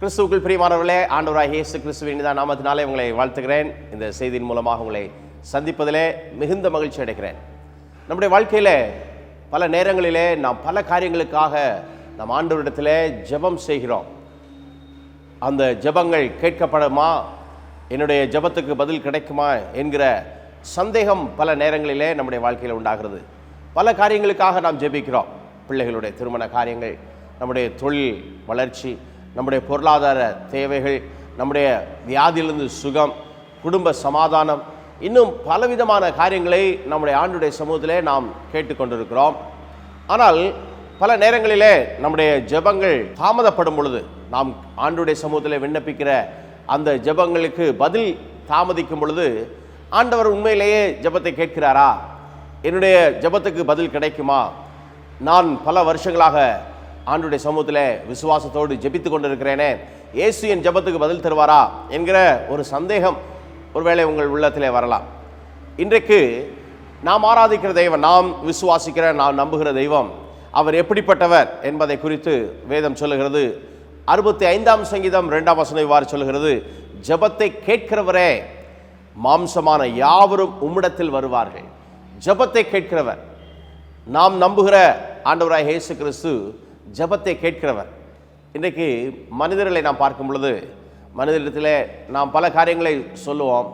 கிறிஸ்துவுக்குள் பிரியமானவர்களே ஆண்டவராக இயேசு கிறிஸ்துவின் தான் நாமத்தினாலே உங்களை வாழ்த்துகிறேன். இந்த செய்தியின் மூலமாக உங்களை சந்திப்பதிலே மிகுந்த மகிழ்ச்சி அடைகிறேன். நம்முடைய வாழ்க்கையில் பல நேரங்களிலே நாம் பல காரியங்களுக்காக நாம் ஆண்டவரிடத்தில் ஜெபம் செய்கிறோம். அந்த ஜெபங்கள் கேட்கப்படுமா? என்னுடைய ஜெபத்துக்கு பதில் கிடைக்குமா? என்கிற சந்தேகம் பல நேரங்களிலே நம்முடைய வாழ்க்கையில் உண்டாகிறது. பல காரியங்களுக்காக நாம் ஜெபிக்கிறோம். பிள்ளைகளுடைய திருமண காரியங்கள் நம்முடைய தொழில் வளர்ச்சி நம்முடைய பொருளாதார தேவைகள் நம்முடைய வியாதியிலிருந்து சுகம் குடும்ப சமாதானம் இன்னும் பலவிதமான காரியங்களை நம்முடைய ஆண்டுடைய சமூகத்திலே நாம் கேட்டுக்கொண்டிருக்கிறோம் ஆனால் பல நேரங்களிலே நம்முடைய ஜெபங்கள் தாமதப்படும் பொழுது நாம் ஆண்டுடைய சமூகத்தில் விண்ணப்பிக்கிற அந்த ஜெபங்களுக்கு பதில் தாமதிக்கும் பொழுது ஆண்டவர் உண்மையிலேயே ஜெபத்தை கேட்கிறாரா? என்னுடைய ஜெபத்துக்கு பதில் கிடைக்குமா? நான் பல வருஷங்களாக ஆண்டுடைய சமூகத்தில் விசுவாசத்தோடு ஜெபித்து கொண்டிருக்கிறேனே. இயேசு என் ஜெபத்துக்கு பதில் தருவாரா என்கிற ஒரு சந்தேகம் ஒருவேளை உங்கள் உள்ளத்திலே வரலாம். இன்றைக்கு நாம் ஆராதிக்கிற தெய்வம் நாம் விசுவாசிக்கிற நாம் நம்புகிற தெய்வம் அவர் எப்படிப்பட்டவர் என்பதை குறித்து வேதம் சொல்லுகிறது. அறுபத்தி ஐந்தாம் சங்கீதம் ரெண்டாம் வசனம் இவ்வாறு சொல்லுகிறது ஜெபத்தை கேட்கிறவரே மாம்சமான யாவரும் உம்மிடத்தில் வருவார்கள். ஜெபத்தை கேட்கிறவர் நாம் நம்புகிற ஆண்டவராய் இயேசு கிறிஸ்து ஜெபத்தை கேட்கிறவர். இன்றைக்கு மனிதர்களை நாம் பார்க்கும் பொழுது மனிதரிடத்தில் நாம் பல காரியங்களை சொல்லுவோம்.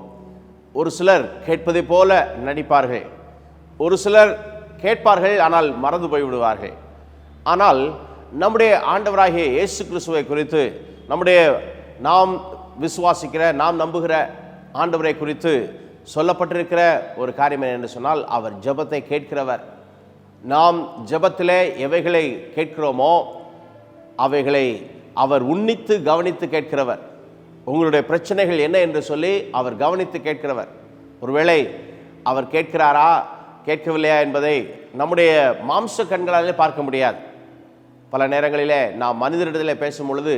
ஒரு சிலர் கேட்பதை போல நடிப்பார்கள். ஒரு சிலர் கேட்பார்கள் ஆனால் மறந்து போய்விடுவார்கள். ஆனால் நம்முடைய ஆண்டவராகிய இயேசு கிறிஸ்துவை குறித்து நம்முடைய நாம் விசுவாசிக்கிற நாம் நம்புகிற ஆண்டவரை குறித்து சொல்லப்பட்டிருக்கிற ஒரு காரியம் என்ன என்று சொன்னால் அவர் ஜெபத்தை கேட்கிறவர். நாம் ஜபத்தில் எவைகளை கேட்கிறோமோ அவைகளை அவர் உன்னித்து கவனித்து கேட்கிறவர். உங்களுடைய பிரச்சனைகள் என்ன என்று சொல்லி அவர் கவனித்து கேட்கிறவர். ஒருவேளை அவர் கேட்கிறாரா கேட்கவில்லையா என்பதை நம்முடைய மாம்ச கண்களாலே பார்க்க முடியாது. பல நேரங்களிலே நாம் மனிதரிடத்தில் பேசும் பொழுது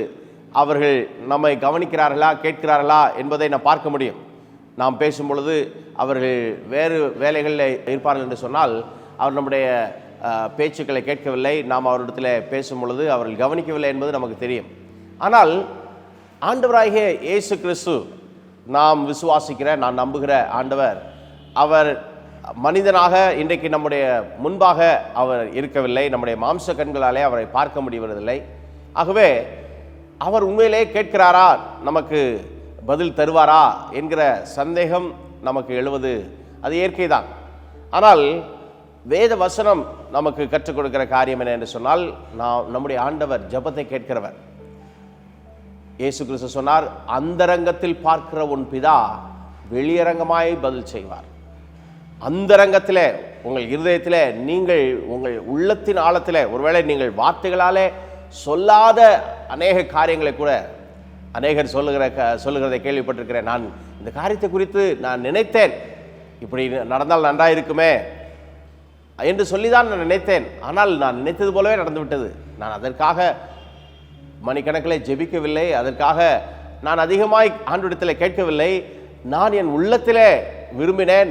அவர்கள் நம்மை கவனிக்கிறார்களா கேட்கிறார்களா என்பதை நாம் பார்க்க முடியும். நாம் பேசும் பொழுது அவர்கள் வேறு வேலைகளில் இருப்பார்கள் என்று சொன்னால் அவர் நம்முடைய பேச்சுக்களை கேட்கவில்லை. நாம் அவரிடத்தில் பேசும் பொழுது அவர்கள் கவனிக்கவில்லை என்பது நமக்கு தெரியும். ஆனால் ஆண்டவராகிய இயேசு கிறிஸ்து நாம் விசுவாசிக்கிற நான் நம்புகிற ஆண்டவர் அவர் மனிதனாக இன்றைக்கு நம்முடைய முன்பாக அவர் இருக்கவில்லை. நம்முடைய மாம்ச கண்களாலே அவரை பார்க்க முடிவதில்லை. ஆகவே அவர் உண்மையிலே கேட்கிறாரா? நமக்கு பதில் தருவாரா? என்கிற சந்தேகம் நமக்கு எழுவது. அது இயற்கைதான். ஆனால் வேத வசனம் நமக்கு கற்றுக் கொடுக்கிற காரியம் என்ன என்று சொன்னால் நாம் நம்முடைய ஆண்டவர் ஜெபத்தை கேட்கிறவர். இயேசு கிறிஸ்து சொன்னார் அந்தரங்கத்தில் பார்க்கிற உன் பிதா வெளியரங்கமாய் பதில் செய்வார். அந்தரங்கத்தில் உங்கள் இருதயத்தில் நீங்கள் உங்கள் உள்ளத்தின் ஆழத்தில் ஒருவேளை நீங்கள் வார்த்தைகளாலே சொல்லாத அநேக காரியங்களை கூட அநேகர் சொல்லுகிற க சொல்லுகிறதை கேள்விப்பட்டிருக்கிறேன். நான் இந்த காரியத்தை குறித்து நான் நினைத்தேன். இப்படி நடந்தால் நன்றாக இருக்குமே என்று சொல்லிதான் நான் நினைத்தேன். ஆனால் நான் நினைத்தது போலவே நடந்துவிட்டது. நான் அதற்காக மணிக்கணக்கில் ஜெபிக்கவில்லை. அதற்காக நான் அதிகமாய் ஆண்டவரிடத்தில் கேட்கவில்லை. நான் என் உள்ளத்திலே விரும்பினேன்.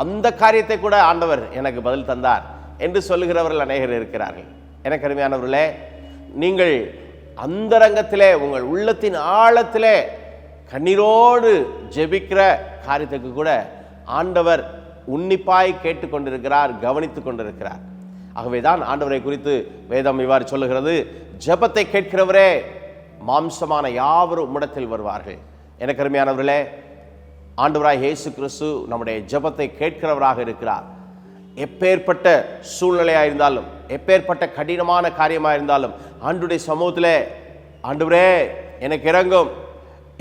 அந்த காரியத்தை கூட ஆண்டவர் எனக்கு பதில் தந்தார் என்று சொல்லுகிறவர்கள் அநேகர் இருக்கிறார்கள். எனக்கு அருமையானவர்களே நீங்கள் அந்தரங்கத்திலே உங்கள் உள்ளத்தின் ஆழத்திலே கண்ணீரோடு ஜெபிக்கிற காரியத்துக்கு கூட ஆண்டவர் உன்னிப்பாய் கேட்டுக்கொண்டிருக்கிறார் கவனித்து கொண்டிருக்கிறார். ஆகவே தான் ஆண்டவரை குறித்து வேதம் இவ்வாறு சொல்லுகிறது ஜபத்தை கேட்கிறவரே மாம்சமான யாவரும் உம்மிடத்தில் வருவார்கள். எனக்கு அருமையானவர்களே ஆண்டவராய் இயேசு கிறிஸ்து நம்முடைய ஜெபத்தை கேட்கிறவராக இருக்கிறார். எப்பேற்பட்ட சூழ்நிலையாக இருந்தாலும் எப்பேற்பட்ட கடினமான காரியமாக இருந்தாலும் ஆண்டுடைய சமூகத்தில் ஆண்டவரே எனக்கு இறங்கும்.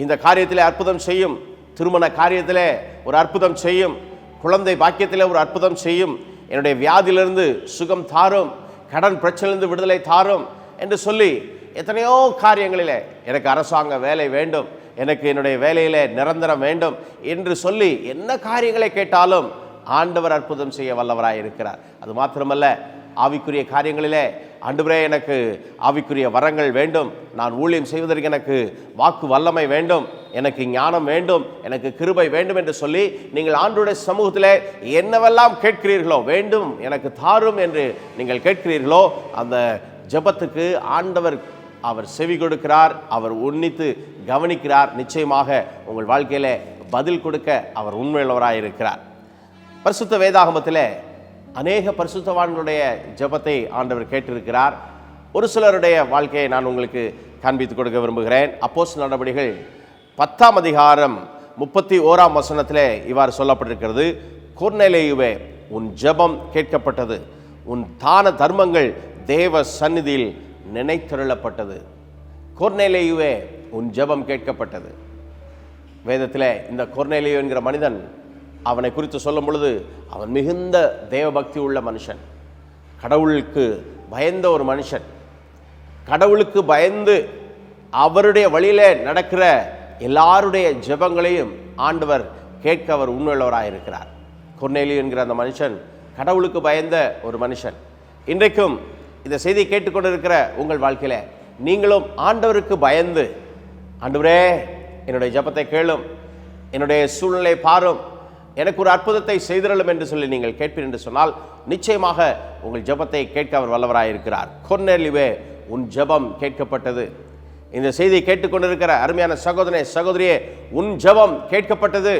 இந்த காரியத்தில் அற்புதம் செய்யும். திருமண காரியத்தில் ஒரு அற்புதம் செய்யும். குழந்தை பாக்கியத்தில் ஒரு அற்புதம் செய்யும். என்னுடைய வியாதியிலிருந்து சுகம் தாரும். கடன் பிரச்சனையிலிருந்து விடுதலை தாரும் என்று சொல்லி எத்தனையோ காரியங்களில் எனக்கு அரசாங்க வேலை வேண்டும். எனக்கு என்னுடைய வேலையில் நிரந்தரம் வேண்டும் என்று சொல்லி என்ன காரியங்களை கேட்டாலும் ஆண்டவர் அற்புதம் செய்ய வல்லவராக இருக்கிறார் அது மாத்திரமல்ல ஆவிக்குரிய காரியங்களிலே ஆண்டவரே எனக்கு ஆவிக்குரிய வரங்கள் வேண்டும். நான் ஊழியம் செய்வதற்கு எனக்கு வாக்கு வல்லமை வேண்டும். எனக்கு ஞானம் வேண்டும். எனக்கு கிருபை வேண்டும் என்று சொல்லி நீங்கள் ஆண்டுடைய சமூகத்தில் என்னவெல்லாம் கேட்கிறீர்களோ வேண்டும் எனக்கு தாரும் என்று நீங்கள் கேட்கிறீர்களோ அந்த ஜெபத்துக்கு ஆண்டவர் அவர் செவி கொடுக்கிறார் அவர் உன்னித்து கவனிக்கிறார். நிச்சயமாக உங்கள் வாழ்க்கையில் பதில் கொடுக்க அவர் உண்மையுள்ளவராக இருக்கிறார் பரிசுத்த வேதாகமத்தில் அநேக பரிசுத்தவான்களுடைய ஜெபத்தை ஆண்டவர் கேட்டிருக்கிறார். ஒரு சிலருடைய வாழ்க்கையை நான் உங்களுக்கு காண்பித்துக் கொடுக்க விரும்புகிறேன். அப்போஸ் நடவடிக்கைகள் பத்தாம் அதிகாரம் முப்பத்தி ஓராம் வசனத்திலே இவ்வாறு சொல்லப்பட்டிருக்கிறது. குர்நிலையுவே உன் ஜெபம் கேட்கப்பட்டது. உன் தான தர்மங்கள் தேவ சந்நிதியில் நினைத்தருளப்பட்டது. கொர்நேலேயுவே உன் ஜெபம் கேட்கப்பட்டது. வேதத்தில் இந்த கொர்நேலியோ என்கிற மனிதன் அவனை குறித்து சொல்லும் பொழுது அவன் மிகுந்த தேவபக்தி உள்ள மனுஷன். கடவுளுக்கு பயந்த ஒரு மனுஷன். கடவுளுக்கு பயந்து அவருடைய வழியில் நடக்கிற எல்லாருடைய ஜெபங்களையும் ஆண்டவர் கேட்க அவர் உண்மையுள்ளவராக இருக்கிறார். கொர்நேலியோ என்கிற அந்த மனுஷன் கடவுளுக்கு பயந்த ஒரு மனுஷன். இன்றைக்கும் இந்த செய்தியை கேட்டுக்கொண்டிருக்கிற உங்கள் வாழ்க்கையில் நீங்களும் ஆண்டவருக்கு பயந்து ஆண்டவரே என்னுடைய ஜெபத்தை கேளும் என்னுடைய சூழ்நிலை பாரும் எனக்கு ஒரு அற்புதத்தை செய்திரலும் என்று சொல்லி நீங்கள் கேட்பீர் என்று சொன்னால் நிச்சயமாக உங்கள் ஜெபத்தை கேட்க அவர் வல்லவராயிருக்கிறார். கொன்னெலிவே உன் ஜெபம் கேட்கப்பட்டது. இந்த செய்தியை கேட்டுக்கொண்டிருக்கிற அருமையான சகோதரனே சகோதரியே உன் ஜெபம் கேட்கப்பட்டது.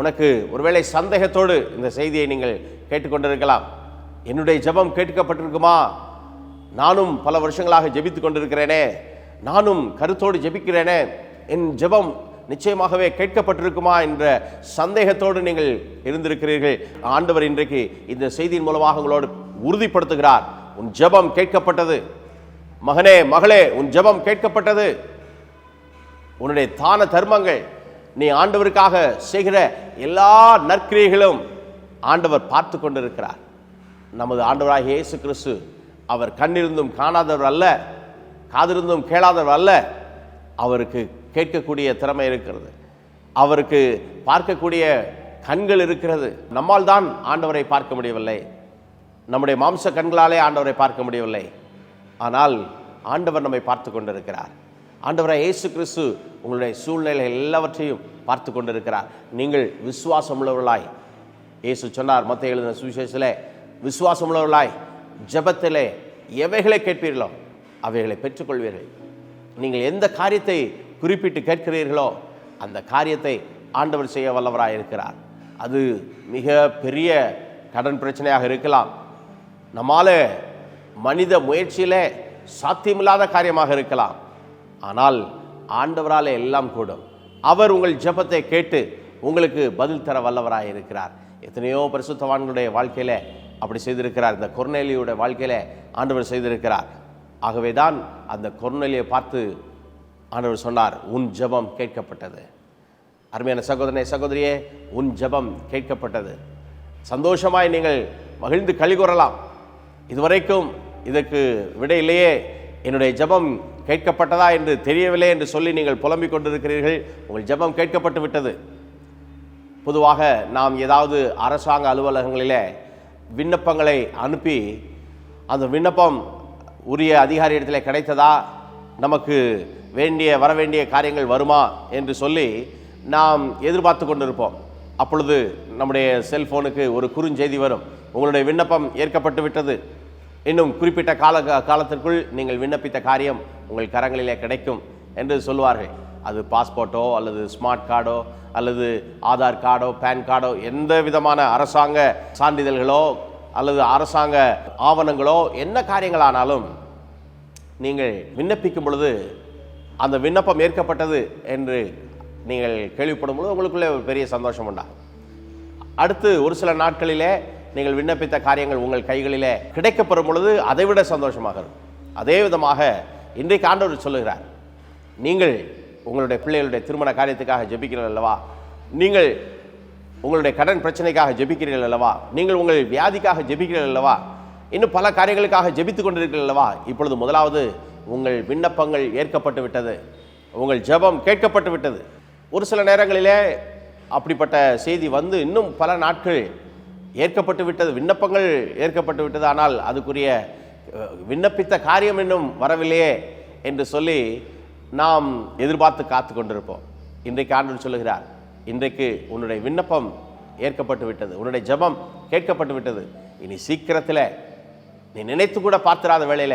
உனக்கு ஒருவேளை சந்தேகத்தோடு இந்த செய்தியை நீங்கள் கேட்டுக்கொண்டிருக்கலாம். என்னுடைய ஜெபம் கேட்கப்பட்டிருக்குமா? நானும் பல வருஷங்களாக ஜெபித்து கொண்டிருக்கிறேனே நானும் கருத்தோடு ஜெபிக்கிறேனே. என் ஜெபம் நிச்சயமாகவே கேட்கப்பட்டிருக்குமா என்ற சந்தேகத்தோடு நீங்கள் இருந்திருக்கிறீர்கள். ஆண்டவர் இன்றைக்கு இந்த செய்தியின் மூலமாக உங்களோடு உறுதிப்படுத்துகிறார். உன் ஜெபம் கேட்கப்பட்டது. மகனே மகளே உன் ஜெபம் கேட்கப்பட்டது. உன்னுடைய தான தர்மங்கள் நீ ஆண்டவருக்காக செய்கிற எல்லா நற்கிரியைகளும் ஆண்டவர் பார்த்து கொண்டிருக்கிறார். நமது ஆண்டவராகிய இயேசு கிறிஸ்து அவர் கண்ணிருந்தும் காணாதவர் அல்ல காதிருந்தும் கேளாதவர் அல்ல அவருக்கு கேட்கக்கூடிய திறமை இருக்கிறது. அவருக்கு பார்க்கக்கூடிய கண்கள் இருக்கிறது. நம்மால் தான் ஆண்டவரை பார்க்க முடியவில்லை. நம்முடைய மாம்ச கண்களாலே ஆண்டவரை பார்க்க முடியவில்லை. ஆனால் ஆண்டவர் நம்மை பார்த்து கொண்டிருக்கிறார். ஆண்டவரை இயேசு கிறிஸ்து உங்களுடைய சூழ்நிலை எல்லாவற்றையும் பார்த்து கொண்டிருக்கிறார். நீங்கள் விசுவாசம் உள்ளவர்களாய் இயேசு சொன்னார் மொத்த எழுதின சுவிசேஷத்தில் விசுவாசம் உள்ளவர்களாய் ஜபத்திலே எவைகளை கேட்பீர்களோ அவைகளை பெற்றுக்கொள்வீர்கள். நீங்கள் எந்த காரியத்தை குறிப்பிட்டு கேட்கிறீர்களோ அந்த காரியத்தை ஆண்டவர் செய்ய வல்லவராக இருக்கிறார். அது மிக பெரிய கடன் பிரச்சனையாக இருக்கலாம். நம்மால் மனித முயற்சியில் சாத்தியமில்லாத காரியமாக இருக்கலாம். ஆனால் ஆண்டவரால் எல்லாம் கூடும். அவர் உங்கள் ஜெபத்தை கேட்டு உங்களுக்கு பதில் தர வல்லவராக இருக்கிறார். எத்தனையோ பரிசுத்தவான்களுடைய வாழ்க்கையில அப்படி செய்திருக்கிறார். இந்த கொர்நேலியுடைய வாழ்க்கையில ஆண்டவர் செய்திருக்கிறார். ஆகவே தான் அந்த கொர்நெலியை பார்த்து ஆண்டவர் சொன்னார் உன் ஜெபம் கேட்கப்பட்டது. அருமையான சகோதரனை சகோதரியே உன் ஜெபம் கேட்கப்பட்டது. சந்தோஷமாய் நீங்கள் மகிழ்ந்து கழி கூறலாம் இதுவரைக்கும் இதற்கு விட இல்லையே என்னுடைய ஜெபம் கேட்கப்பட்டதா என்று தெரியவில்லை என்று சொல்லி நீங்கள் புலம்பிக் கொண்டிருக்கிறீர்கள் உங்கள் ஜெபம் கேட்கப்பட்டு விட்டது. பொதுவாக நாம் ஏதாவது அரசாங்க அலுவலகங்களில் விண்ணப்பங்களை அனுப்பி அந்த விண்ணப்பம் உரிய அதிகாரி இடத்துல கிடைத்ததா? நமக்கு வேண்டிய வர வேண்டிய காரியங்கள் வருமா என்று சொல்லி நாம் எதிர்பார்த்து கொண்டிருப்போம். அப்பொழுது நம்முடைய செல்போனுக்கு ஒரு குறுஞ்செய்தி வரும். உங்களுடைய விண்ணப்பம் ஏற்கப்பட்டு விட்டது. இன்னும் குறிப்பிட்ட கால காலத்திற்குள் நீங்கள் விண்ணப்பித்த காரியம் உங்கள் கரங்களிலே கிடைக்கும் என்று சொல்லுவார்கள். அது பாஸ்போர்ட்டோ அல்லது ஸ்மார்ட் கார்டோ அல்லது ஆதார் கார்டோ பேன் கார்டோ எந்த விதமான அரசாங்க சான்றிதழ்களோ அல்லது அரசாங்க ஆவணங்களோ என்ன காரியங்களானாலும் நீங்கள் விண்ணப்பிக்கும் பொழுது அந்த விண்ணப்பம் ஏற்கப்பட்டது என்று நீங்கள் கேள்விப்படும் பொழுது உங்களுக்குள்ளே ஒரு பெரிய சந்தோஷம் உண்டா? அடுத்து ஒரு சில நாட்களிலே நீங்கள் விண்ணப்பித்த காரியங்கள் உங்கள் கைகளிலே கிடைக்கப்பெறும் பொழுது அதைவிட சந்தோஷமாக இருக்கும். அதே விதமாக இன்றைக்கு ஆண்டவர் சொல்லுகிறார் நீங்கள் உங்களுடைய பிள்ளைகளுடைய திருமண காரியத்துக்காக ஜெபிக்கிறீர்கள் அல்லவா? நீங்கள் உங்களுடைய கடன் பிரச்சனைக்காக ஜெபிக்கிறீர்கள் அல்லவா? நீங்கள் உங்கள் வியாதிக்காக ஜெபிக்கிறீர்கள் அல்லவா? இன்னும் பல காரியங்களுக்காக ஜெபித்து கொண்டிருக்கிறீர்கள் அல்லவா? இப்பொழுது முதலாவது உங்கள் விண்ணப்பங்கள் ஏற்கப்பட்டு விட்டது. உங்கள் ஜெபம் கேட்கப்பட்டு விட்டது. ஒரு சில நேரங்களிலே அப்படிப்பட்ட செய்தி வந்து இன்னும் பல நாட்கள் ஏற்கப்பட்டு விட்டது. விண்ணப்பங்கள் ஏற்கப்பட்டு விட்டது. ஆனால் அதுக்குரிய விண்ணப்பித்த காரியம் இன்னும் வரவில்லையே என்று சொல்லி நாம் எதிர்பார்த்து காத்து கொண்டிருப்போம். இன்றைக்கு ஆண்டு சொல்லுகிறார் இன்றைக்கு உன்னுடைய விண்ணப்பம் ஏற்கப்பட்டு விட்டது. உன்னுடைய ஜெபம் கேட்கப்பட்டு விட்டது. இனி சீக்கிரத்தில் நீ நினைத்து கூட பார்த்திராத வேளையில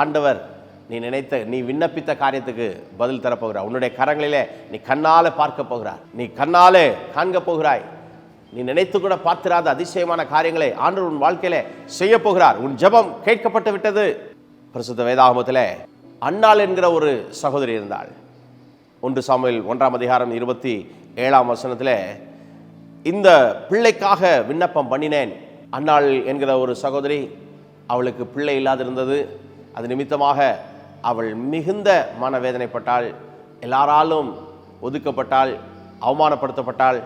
ஆண்டவர் நீ நினைத்த நீ விண்ணப்பித்த காரியத்துக்கு பதில் தரப்போகிறார். உன்னுடைய கரங்களிலே நீ கண்ணாலே பார்க்க போகிறார். நீ கண்ணாலே காண்க போகிறாய். நீ நினைத்து கூட பார்த்திராத அதிசயமான காரியங்களை ஆண்டவர் உன் வாழ்க்கையில செய்ய போகிறார். உன் ஜெபம் கேட்கப்பட்டு விட்டது. பிரசுத்த வேதாகமத்தில் அண்ணாள் என்கிற ஒரு சகோதரி இருந்தாள். ஒன்று சாமியில் ஒன்றாம் அதிகாரம் இருபத்தி ஏழாம் வசனத்தில் இந்த பிள்ளைக்காக விண்ணப்பம் பண்ணினேன். அண்ணாள் என்கிற ஒரு சகோதரி அவளுக்கு பிள்ளை இல்லாதிருந்தது. அது நிமித்தமாக அவள் மிகுந்த மனவேதனைப்பட்டாள். எல்லாராலும் ஒதுக்கப்பட்டாள் அவமானப்படுத்தப்பட்டாள்.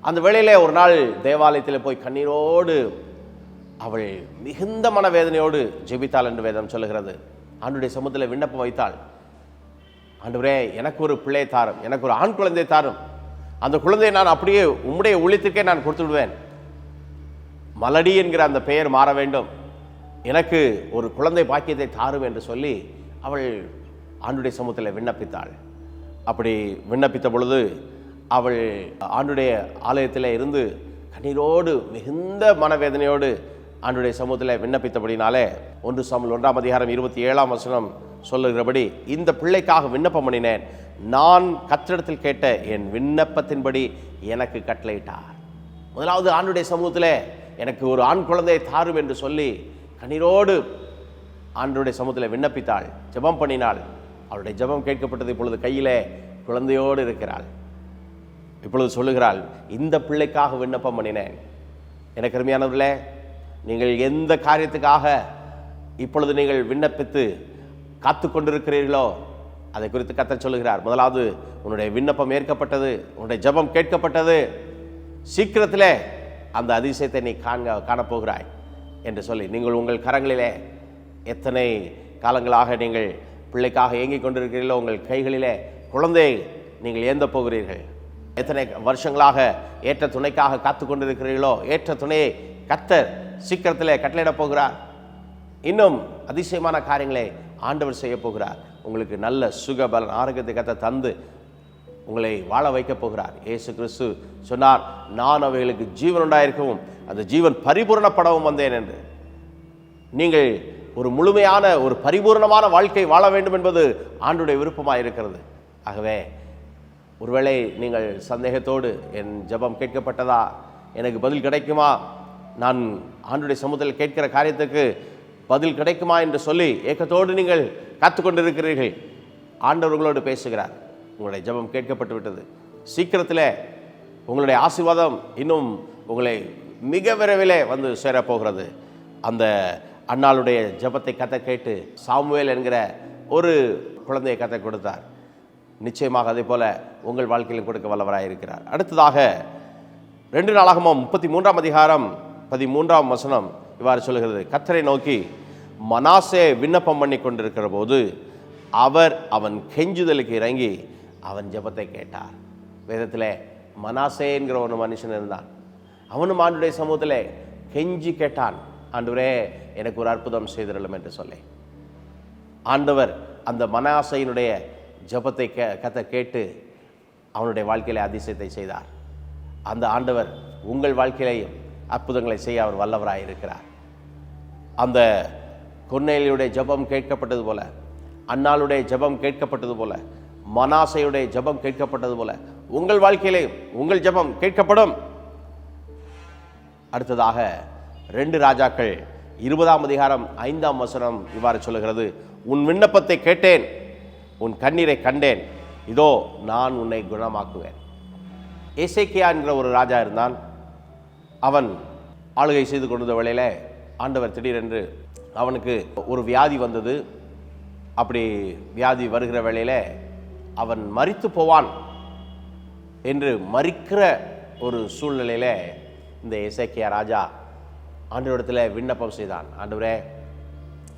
அந்த வேளையிலே ஒரு நாள் தேவாலயத்தில் போய் கண்ணீரோடு அவள் மிகுந்த மனவேதனையோடு ஜெபித்தாள் என்று வேதம் சொல்லுகிறது. ஆண்டுடைய சமூகத்தில் விண்ணப்பம் வைத்தாள். ஆண்டுவரே எனக்கு ஒரு பிள்ளை தாரும். எனக்கு ஒரு ஆண் குழந்தை தாரும். அந்த குழந்தையை நான் அப்படியே உம்முடைய ஊழியத்துக்கே நான் கொடுத்து விடுவேன். மலடி என்கிற அந்த பெயர் மாற வேண்டும். எனக்கு ஒரு குழந்தை பாக்கியத்தை தாரும் என்று சொல்லி அவள் ஆண்டுடைய சமூகத்தில் விண்ணப்பித்தாள். அப்படி விண்ணப்பித்த பொழுது அவள் ஆண்டுடைய ஆலயத்தில் இருந்து கண்ணீரோடு மிகுந்த மனவேதனையோடு ஆண்டுடைய சமூகத்தில் விண்ணப்பித்தபடினாலே ஒன்று சாமுவேல் ஒன்றாம் அதிகாரம் இருபத்தி ஏழாம் வசனம் சொல்லுகிறபடி இந்த பிள்ளைக்காக விண்ணப்பம் பண்ணினேன். நான் கத்திடத்தில் கேட்ட என் விண்ணப்பத்தின்படி எனக்கு கட்டளையிட்டார். முதலாவது ஆண்டுடைய சமூகத்தில் எனக்கு ஒரு ஆண் குழந்தையை தாரும் என்று சொல்லி கண்ணீரோடு ஆண்டருடைய சமூகத்தில் விண்ணப்பித்தாள் ஜெபம் பண்ணினாள். அவளுடைய ஜெபம் கேட்கப்பட்டது இப்பொழுது கையிலே குழந்தையோடு இருக்கிறாள். இப்பொழுது சொல்லுகிறாள் இந்த பிள்ளைக்காக விண்ணப்பம் பண்ணினேன். எனக்கு அருமையானவர்களே நீங்கள் எந்த காரியத்துக்காக இப்பொழுது நீங்கள் விண்ணப்பித்து காத்து கொண்டிருக்கிறீர்களோ அதை குறித்து கத்த சொல்லுகிறார். முதலாவது உன்னுடைய விண்ணப்பம் ஏற்கப்பட்டது உன்னுடைய ஜெபம் கேட்கப்பட்டது. சீக்கிரத்தில் அந்த அதிசயத்தை நீ காண்க காணப்போகிறாய். என்று சொல்லி நீங்கள் உங்கள் கரங்களிலே எத்தனை காலங்களாக நீங்கள் பிள்ளைக்காக இயங்கிக் கொண்டிருக்கிறீர்களோ உங்கள் கைகளிலே குழந்தையை நீங்கள் ஏந்த போகிறீர்கள். எத்தனை வருஷங்களாக ஏற்ற துணைக்காக காத்து கொண்டிருக்கிறீர்களோ ஏற்ற துணையை கத்தர் சீக்கிரத்தில் கட்டளையிடப் போகிறார். இன்னும் அதிசயமான காரியங்களை ஆண்டவர் செய்ய போகிறார். உங்களுக்கு நல்ல சுகபலன் ஆரோக்கியத்தை கத்த தந்து உங்களை வாழ வைக்கப் போகிறார். ஏசு கிறிஸ்து சொன்னார் நான் அவைகளுக்கு ஜீவன் உண்டாயிருக்கவும் அந்த ஜீவன் பரிபூரணப்படவும் வந்தேன் என்று. நீங்கள் ஒரு முழுமையான ஒரு பரிபூர்ணமான வாழ்க்கை வாழ வேண்டும் என்பது ஆண்டுடைய விருப்பமாக இருக்கிறது. ஆகவே ஒருவேளை நீங்கள் சந்தேகத்தோடு என் ஜெபம் கேட்கப்பட்டதா? எனக்கு பதில் கிடைக்குமா? நான் ஆண்டுடைய சமூகத்தில் கேட்கிற காரியத்துக்கு பதில் கிடைக்குமா? என்று சொல்லி ஏக்கத்தோடு நீங்கள் காத்து கொண்டிருக்கிறீர்கள் ஆண்டவர்களோடு பேசுகிறார். உங்களுடைய ஜெபம் கேட்கப்பட்டு விட்டது சீக்கிரத்தில் உங்களுடைய ஆசீர்வாதம் இன்னும் உங்களை மிக விரைவிலே வந்து சேரப்போகிறது. அந்த அண்ணாளுடைய ஜெபத்தை கதை கேட்டு சாமுவேல் என்கிற ஒரு குழந்தையை கதை கொடுத்தார். நிச்சயமாக அதே போல் உங்கள் வாழ்க்கையிலும் கொடுக்க வல்லவராக இருக்கிறார். அடுத்ததாக ரெண்டு நாளாகமும் முப்பத்தி மூன்றாம் அதிகாரம் பதிமூன்றாம் வசனம் இவ்வாறு சொல்கிறது கத்தரை நோக்கி மனாசே விண்ணப்பம் பண்ணி கொண்டிருக்கிற போது அவர் அவன் கெஞ்சுதலுக்கு இறங்கி அவன் ஜபத்தை கேட்டார் வேதத்தில் மனாசேங்கிற ஒரு மனுஷன் இருந்தான். அவனும் ஆண்டுடைய சமூகத்தில் கெஞ்சி கேட்டான் ஆண்டவரே எனக்கு ஒரு அற்புதம் செய்திடலும் என்று சொல்லி. ஆண்டவர் அந்த மனாசையினுடைய ஜெபத்தை கே கத்த கேட்டு அவனுடைய வாழ்க்கையில அதிசயத்தை செய்தார். அந்த ஆண்டவர் உங்கள் வாழ்க்கையிலேயும் அற்புதங்களை செய்ய அவர் வல்லவராக இருக்கிறார். அந்த கொன்னையிலுடைய ஜெபம் கேட்கப்பட்டது போல அன்னாளுடைய ஜெபம் கேட்கப்பட்டது போல மனாசையுடைய ஜெபம் கேட்கப்பட்டது போல. உங்கள் வாழ்க்கையிலே உங்கள் ஜெபம் கேட்கப்படும். அடுத்ததாக ரெண்டு ராஜாக்கள் இருபதாம் அதிகாரம் ஐந்தாம் வசனம் இவ்வாறு சொல்லுகிறது. உன் விண்ணப்பத்தை கேட்டேன் உன் கண்ணீரை கண்டேன். இதோ நான் உன்னை குணமாக்குவேன். ஏசேக்கியா என்கிற ஒரு ராஜா இருந்தான். அவன் ஆளுகை செய்து கொண்டிருந்த வேளையில் ஆண்டவர் திடீரென்று அவனுக்கு ஒரு வியாதி வந்தது. அப்படி வியாதி வருகிற வேளையில் அவன் மறித்து போவான் என்று மறிக்கிற ஒரு சூழ்நிலையில் இந்த இசைக்கியா ராஜா ஆண்டவரிடத்தில் விண்ணப்பம் செய்தான். ஆண்டவரே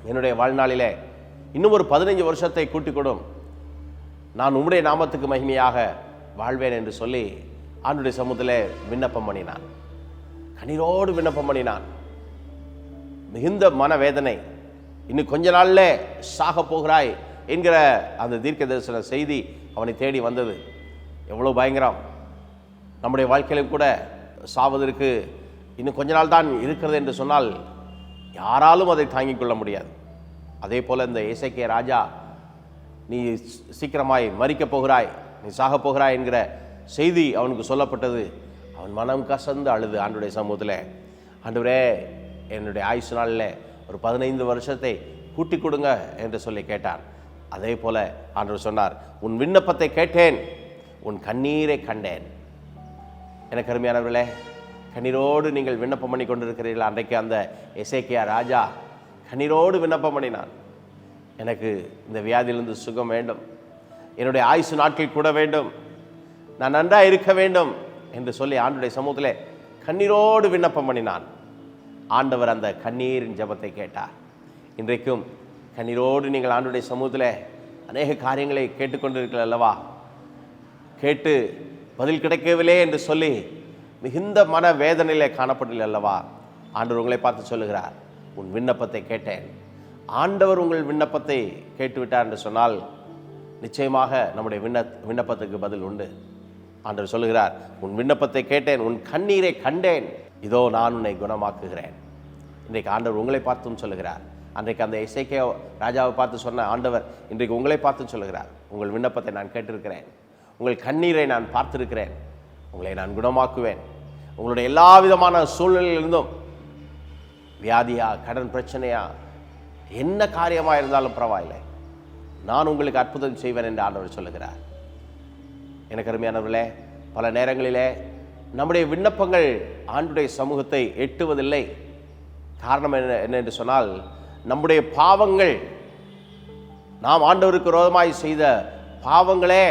என்னுடைய வாழ்நாளிலே இன்னும் ஒரு பதினைஞ்சு வருஷத்தை கூட்டிக் கொடும் நான் உம்முடைய நாமத்துக்கு மகிமையாக வாழ்வேன் என்று சொல்லி ஆண்டுடைய சமூகத்தில் விண்ணப்பம் பண்ணினான். கண்ணீரோடு விண்ணப்பம் பண்ணினான். மிகுந்த மனவேதனை. இன்னும் கொஞ்ச நாளில் சாக போகிறாய். என்கிற அந்த தீர்க்க தரிசன செய்தி அவனை தேடி வந்தது. எவ்வளோ பயங்கரம். நம்முடைய வாழ்க்கையிலும் கூட சாவதற்கு இன்னும் கொஞ்ச நாள் தான் இருக்கிறது என்று சொன்னால் யாராலும் அதை தாங்கிக் கொள்ள முடியாது. அதே போல் இந்த இசைக்கிய ராஜா நீ சீக்கிரமாய் மறிக்கப் போகிறாய் நீ சாகப் போகிறாய் என்கிற செய்தி அவனுக்கு சொல்லப்பட்டது. அவன் மனம் கசந்து அழுது ஆண்டுடைய சமூகத்தில். ஆண்டவரே என்னுடைய ஆயுசு நாளில் ஒரு பதினைந்து வருஷத்தை கூட்டி கொடுங்க என்று சொல்லி கேட்டான். அதே போல ஆண்டவர் சொன்னார் உன் விண்ணப்பத்தை கேட்டேன் உன் கண்ணீரை கண்டேன். எனக்கு அருமையானவர்களே கண்ணீரோடு நீங்கள் விண்ணப்பம் பண்ணி கொண்டிருக்கிறீர்கள்? அன்றைக்கு அந்த எசேக்கியா ராஜா கண்ணீரோடு விண்ணப்பம் பண்ணினான். எனக்கு இந்த வியாதியிலிருந்து சுகம் வேண்டும். என்னுடைய ஆயுசு நாட்கள் கூட வேண்டும். நான் நன்றாக இருக்க வேண்டும் என்று சொல்லி ஆண்டுடைய சமூகத்தில் கண்ணீரோடு விண்ணப்பம் பண்ணினான். ஆண்டவர் அந்த கண்ணீரின் ஜெபத்தை கேட்டார். இன்றைக்கும் கண்ணீரோடு நீங்கள் ஆண்டுடைய சமூகத்தில் அநேக காரியங்களை கேட்டுக்கொண்டிருக்கிறீர்கள் அல்லவா? கேட்டு பதில் கிடைக்கவில்லை என்று சொல்லி மிகுந்த மன வேதனையில் காணப்படவில்லை அல்லவா? ஆண்டவர் உங்களை பார்த்து சொல்லுகிறார் உன் விண்ணப்பத்தை கேட்டேன். ஆண்டவர் உங்கள் விண்ணப்பத்தை கேட்டுவிட்டார் என்று சொன்னால் நிச்சயமாக நம்முடைய விண்ண விண்ணப்பத்துக்கு பதில் உண்டு. ஆண்டவர் சொல்லுகிறார் உன் விண்ணப்பத்தை கேட்டேன் உன் கண்ணீரை கண்டேன். இதோ நான் உன்னை குணமாக்குகிறேன். இன்றைக்கு ஆண்டவர் உங்களை பார்த்தும் சொல்லுகிறார் அன்றைக்கு அந்த இசைக்கே ராஜாவை பார்த்து சொன்ன ஆண்டவர் இன்றைக்கு உங்களை பார்த்து சொல்லுகிறார். உங்கள் விண்ணப்பத்தை நான் கேட்டிருக்கிறேன். உங்கள் கண்ணீரை நான் பார்த்திருக்கிறேன். உங்களை நான் குணமாக்குவேன். உங்களுடைய எல்லா விதமான சூழ்நிலையிலிருந்தும் வியாதியா கடன் பிரச்சனையா என்ன காரியமாக இருந்தாலும் பரவாயில்லை. நான் உங்களுக்கு அற்புதம் செய்வேன் என்று ஆண்டவர் சொல்லுகிறார். எனக்கு அருமையானவர்களே பல நேரங்களிலே நம்முடைய விண்ணப்பங்கள் ஆண்டுடைய சமூகத்தை எட்டுவதில்லை. காரணம் என்ன என்ன என்று சொன்னால் நம்முடைய பாவங்கள் நாம் ஆண்டவருக்கு விரோதமாய் செய்த பாவங்களே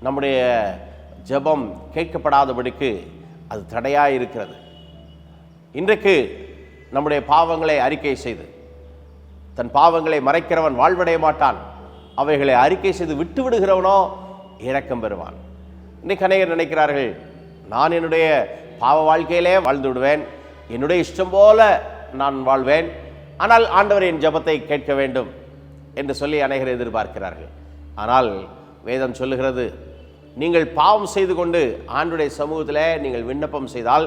நம்முடைய ஜெபம் கேட்கப்படாதபடிக்கு அது தடையாக இருக்கிறது. இன்றைக்கு நம்முடைய பாவங்களை அறிக்கை செய்து தன் பாவங்களை மறைக்கிறவன் வாழ்வடைய மாட்டான். அவைகளை அறிக்கை செய்து விட்டு விடுகிறவனோ இரக்கம் பெறுவான். இன்னைக்கு அநேகர் நினைக்கிறார்கள் நான் என்னுடைய பாவ வாழ்க்கையிலே வாழ்ந்து விடுவேன். என்னுடைய இஷ்டம் போல நான் வாழ்வேன். ஆனால் ஆண்டவர் என் கேட்க வேண்டும் என்று சொல்லி அநேகர் எதிர்பார்க்கிறார்கள். ஆனால் வேதம் சொல்லுகிறது நீங்கள் பாவம் செய்து கொண்டு ஆண்டுடைய சமூகத்தில் நீங்கள் விண்ணப்பம் செய்தால்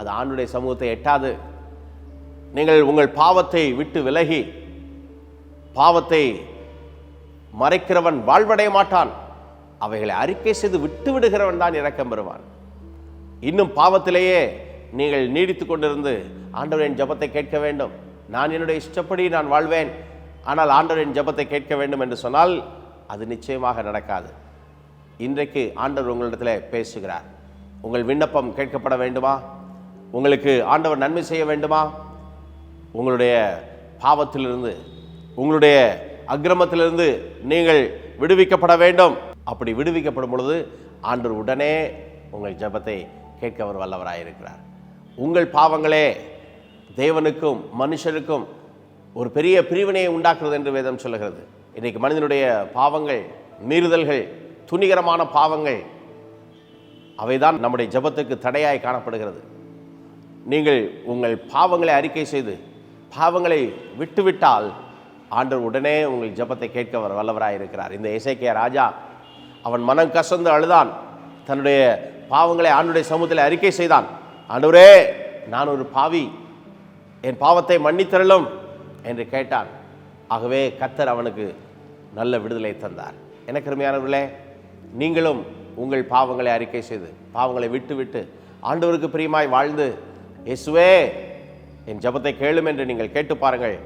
அது ஆண்டுடைய சமூகத்தை எட்டாது. நீங்கள் உங்கள் பாவத்தை விட்டு விலகி பாவத்தை மறைக்கிறவன் வாழ்வடைய மாட்டான். அவைகளை அறிக்கை செய்து விட்டு விடுகிறவன் தான் இரக்கம் பெறுவான். இன்னும் பாவத்திலேயே நீங்கள் நீடித்து கொண்டிருந்து ஆண்டவரின் ஜபத்தை கேட்க வேண்டும். நான் என்னுடைய இஷ்டப்படி நான் வாழ்வேன். ஆனால் ஆண்டவரின் ஜெபத்தை கேட்க வேண்டும் என்று சொன்னால் அது நிச்சயமாக நடக்காது. இன்றைக்கு ஆண்டவர் உங்களிடத்தில் பேசுகிறார். உங்கள் விண்ணப்பம் கேட்கப்பட வேண்டுமா? உங்களுக்கு ஆண்டவர் நன்மை செய்ய வேண்டுமா? உங்களுடைய பாவத்திலிருந்து உங்களுடைய அக்கிரமத்திலிருந்து நீங்கள் விடுவிக்கப்பட வேண்டும். அப்படி விடுவிக்கப்படும் பொழுது ஆண்டவர் உடனே உங்கள் ஜெபத்தை கேட்க அவர் வல்லவராயிருக்கிறார். உங்கள் பாவங்களே தேவனுக்கும் மனுஷருக்கும் ஒரு பெரிய பிரிவினையை உண்டாக்குறது என்று வேதம் சொல்லுகிறது. இன்றைக்கு மனிதனுடைய பாவங்கள் மீறுதல்கள் துணிகரமான பாவங்கள் அவைதான் நம்முடைய ஜெபத்துக்கு தடையாய் காணப்படுகிறது. நீங்கள் உங்கள் பாவங்களை அறிக்கை செய்து பாவங்களை விட்டுவிட்டால் ஆண்டவர் உடனே உங்கள் ஜெபத்தை கேட்க அவர் வல்லவராய் இருக்கிறார். இந்த இசைக்கிய ராஜா அவன் மனம் கசந்து அழுதான். தன்னுடைய பாவங்களை ஆண்டுடைய சமூகத்தில் அறிக்கை செய்தான். ஆண்டவரே நான் ஒரு பாவி. என் பாவத்தை மன்னித்தரலும் என்று கேட்டான் ஆகவே கத்தர் அவனுக்கு நல்ல விடுதலை தந்தார். எனக்கு அருமையானவர்களே நீங்களும் உங்கள் பாவங்களை அறிக்கை செய்து பாவங்களை விட்டு விட்டு ஆண்டவருக்கு பிரியமாய் வாழ்ந்து இயேசுவே என் ஜெபத்தை கேளும் என்று நீங்கள் கேட்டு பாருங்கள்.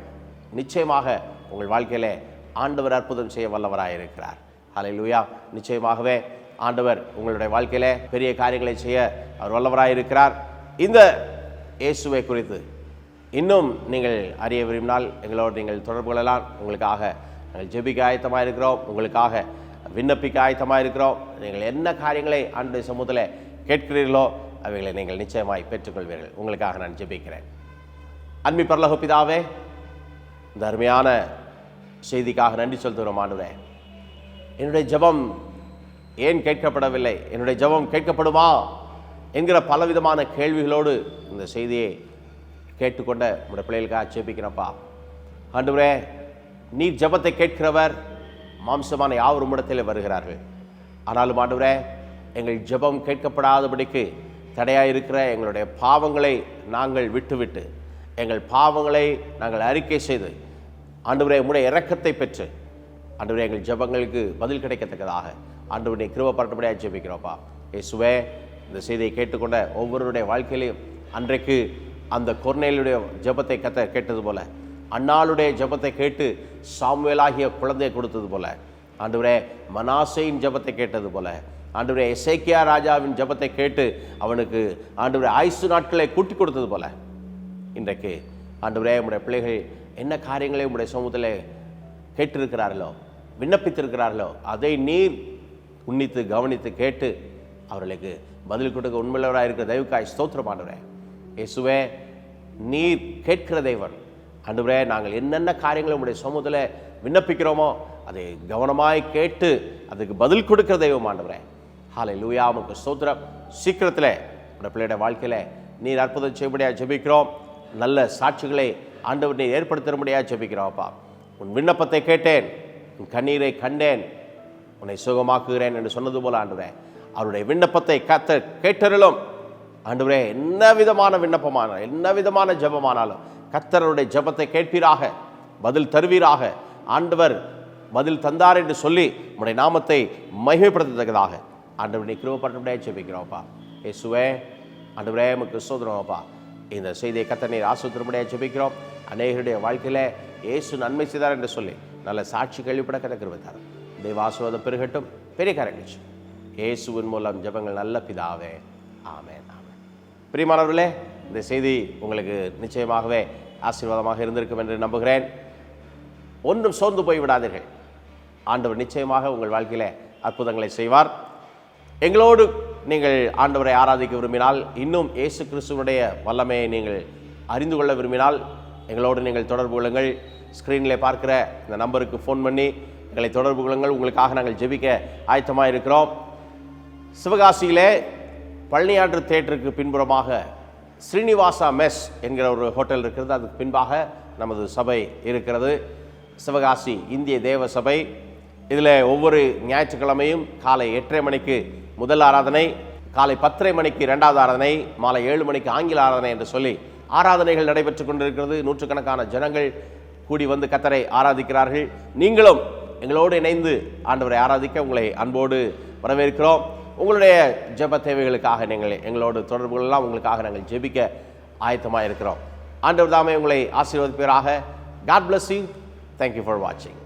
நிச்சயமாக உங்கள் வாழ்க்கையிலே ஆண்டவர் அற்புதம் செய்ய வல்லவராக இருக்கிறார். லூயா நிச்சயமாகவே ஆண்டவர் உங்களுடைய வாழ்க்கையிலே பெரிய காரியங்களை செய்ய அவர் வல்லவராக இருக்கிறார். இந்த இயேசுவை குறித்து இன்னும் நீங்கள் அறிய விரும்பினால் எங்களோடு நீங்கள் தொடர்பு கொள்ளலாம். உங்களுக்காக நாங்கள் ஜெபிக்க ஆயத்தமாக இருக்கிறோம் உங்களுக்காக விண்ணப்பிக்க ஆயத்தமாக இருக்கிறோம் நீங்கள் என்ன காரியங்களை அன்று சமூகத்தில் கேட்கிறீர்களோ அவைகளை நீங்கள் நிச்சயமாய் பெற்றுக்கொள்வீர்கள். உங்களுக்காக நான் ஜெபிக்கிறேன். அன்பி பரலகுப்பிதாவே பிதாவே இந்த அருமையான செய்திக்காக நன்றி சொல்கிறோம் ஆண்டுவே என்னுடைய ஜெபம் ஏன் கேட்கப்படவில்லை? என்னுடைய ஜெபம் கேட்கப்படுமா? என்கிற பலவிதமான கேள்விகளோடு இந்த செய்தியை கேட்டுக்கொண்ட உங்களுடைய பிள்ளைகளுக்காக ஜெபிக்கிறப்பா ஆண்டவரே நீர் ஜெபத்தை கேட்கிறவர் மாம்சமான யாவரும் இடத்தில் வருகிறார்கள். ஆனாலும் ஆண்டவரே எங்கள் ஜெபம் கேட்கப்படாதபடிக்கு தடையாக இருக்கிற எங்களுடைய பாவங்களை நாங்கள் விட்டுவிட்டு எங்கள் பாவங்களை நாங்கள் அறிக்கை செய்து ஆண்டவரே உடைய இறக்கத்தை பெற்று ஆண்டவரே எங்கள் ஜெபங்களுக்கு பதில் கிடைக்கத்தக்கதாக ஆண்டவரை கிருப பரட்டபடியாக ஜெபிக்கிறோப்பா இயேசுவே இந்த செய்தியை கேட்டுக்கொண்ட ஒவ்வொருவருடைய வாழ்க்கையிலையும் அன்றைக்கு அந்த கொர்னேலுடைய ஜெபத்தை கத்த கேட்டது போல அன்னாளுடைய ஜெபத்தை கேட்டு சாமுவேலாகிய குழந்தையை கொடுத்தது போல ஆண்டவரே மனாசையின் ஜெபத்தை கேட்டது போல ஆண்டவரே எசேக்கியா ராஜாவின் ஜெபத்தை கேட்டு அவனுக்கு ஆண்டவரே ஆயுசு நாட்களை கூட்டி கொடுத்தது போல இன்றைக்கு ஆண்டவரே உடைய பிள்ளைகள் என்ன காரியங்களை உடைய சமூகத்தில் கேட்டிருக்கிறார்களோ விண்ணப்பித்திருக்கிறார்களோ அதை நீர் உன்னித்து கவனித்து கேட்டு அவர்களுக்கு பதில் கொடுக்க உண்மையிலவராக இருக்கிற தெய்வக்காய் ஸ்தோத்திரம் இயேசுவே நீர் கேட்கிற தெய்வன் ஆண்டவரே நாங்கள் என்னென்ன காரியங்களை உங்களுடைய சமூகத்தில் விண்ணப்பிக்கிறோமோ அதை கவனமாய் கேட்டு அதுக்கு பதில் கொடுக்கிற தெய்வம் ஆண்டவரே. ஹாலை லூயா உமக்கு சோத்திரம் சீக்கிரத்தில் உடைய பிள்ளையோட வாழ்க்கையில் நீர் அற்புதம் செய்யும்படியாக ஜெபிக்கிறோம். நல்ல சாட்சிகளை ஆண்டவர் நீர் ஏற்படுத்தும்படியாக ஜெபிக்கிறோம்ப்பா உன் விண்ணப்பத்தை கேட்டேன் உன் கண்ணீரை கண்டேன் உன்னை சுகமாக்குகிறேன் என்று சொன்னது போல ஆண்டுவேன் அவருடைய விண்ணப்பத்தை கத்த கேட்டருளும். ஆண்டவரே என்ன விதமான விண்ணப்பமான என்ன விதமான ஜெபமானாலும் கத்தருடைய ஜபத்தை கேட்பீராக பதில் தருவீராக. ஆண்டவர் பதில் தந்தார் என்று சொல்லி உடைய நாமத்தை மகிமைப்படுத்தத்தக்கதாக. ஆண்டவர் நீ கிருபப்பட்டபடியே ஜெபிக்கிறோம்ப்பா. இயேசுவே ஆண்டவரே உமக்கு சோதரமாப்பா இந்த செய்தியை கத்த நீர் ஆசுத்திரப்படியாக ஜெபிக்கிறோம். அநேகருடைய வாழ்க்கையில் இயேசு நன்மை செய்தார் என்று சொல்லி நல்ல சாட்சி கேள்விப்பட கதை கிருபத்தார் தெய்வ பெருகட்டும். பெரிய காரியங்கள். இயேசுவின் மூலம் ஜெபங்கள் நல்ல பிதாவே. ஆமென். பிரியமானவர்களே இந்த செய்தி உங்களுக்கு நிச்சயமாகவே ஆசீர்வாதமாக இருந்திருக்கும் என்று நம்புகிறேன். ஒன்றும் சோர்ந்து போய் விடாதீர்கள். ஆண்டவர் நிச்சயமாக உங்கள் வாழ்க்கையில் அற்புதங்களை செய்வார். எங்களோடு நீங்கள் ஆண்டவரை ஆராதிக்க விரும்பினால் இன்னும் இயேசு கிறிஸ்துவனுடைய வல்லமையை நீங்கள் அறிந்து கொள்ள விரும்பினால் எங்களோடு நீங்கள் தொடர்பு கொள்ளுங்கள். ஸ்க்ரீனில் பார்க்குற இந்த நம்பருக்கு ஃபோன் பண்ணி எங்களை தொடர்பு கொள்ளுங்கள். உங்களுக்காக நாங்கள் ஜெபிக்க ஆயத்தமாக இருக்கிறோம் சிவகாசியிலே பழனியாற்று தேட்டருக்கு பின்புறமாக ஸ்ரீனிவாசா மெஸ் என்கிற ஒரு ஹோட்டல் இருக்கிறது. அதுக்கு பின்பாக நமது சபை இருக்கிறது. சிவகாசி இந்திய தேவ சபை. இதில் ஒவ்வொரு ஞாயிற்றுக்கிழமையும் காலை எட்டரை மணிக்கு முதல் ஆராதனை காலை பத்தரை மணிக்கு இரண்டாவது ஆராதனை மாலை ஏழு மணிக்கு ஆங்கில ஆராதனை என்று சொல்லி ஆராதனைகள் நடைபெற்று கொண்டிருக்கிறது. நூற்றுக்கணக்கான ஜனங்கள் கூடி வந்து கத்தரை ஆராதிக்கிறார்கள். நீங்களும் எங்களோடு இணைந்து ஆண்டவரை ஆராதிக்க உங்களை அன்போடு வரவேற்கிறோம். உங்களுடைய ஜெப தேவைகளுக்காக நீங்கள் எங்களோடு தொடர்புகளெல்லாம் உங்களுக்காக நாங்கள் ஜெபிக்க ஆயத்தமாக இருக்கிறோம் ஆண்டவர் தாமே உங்களை ஆசீர்வதிப்பீராக. God bless you thank you for வாட்சிங்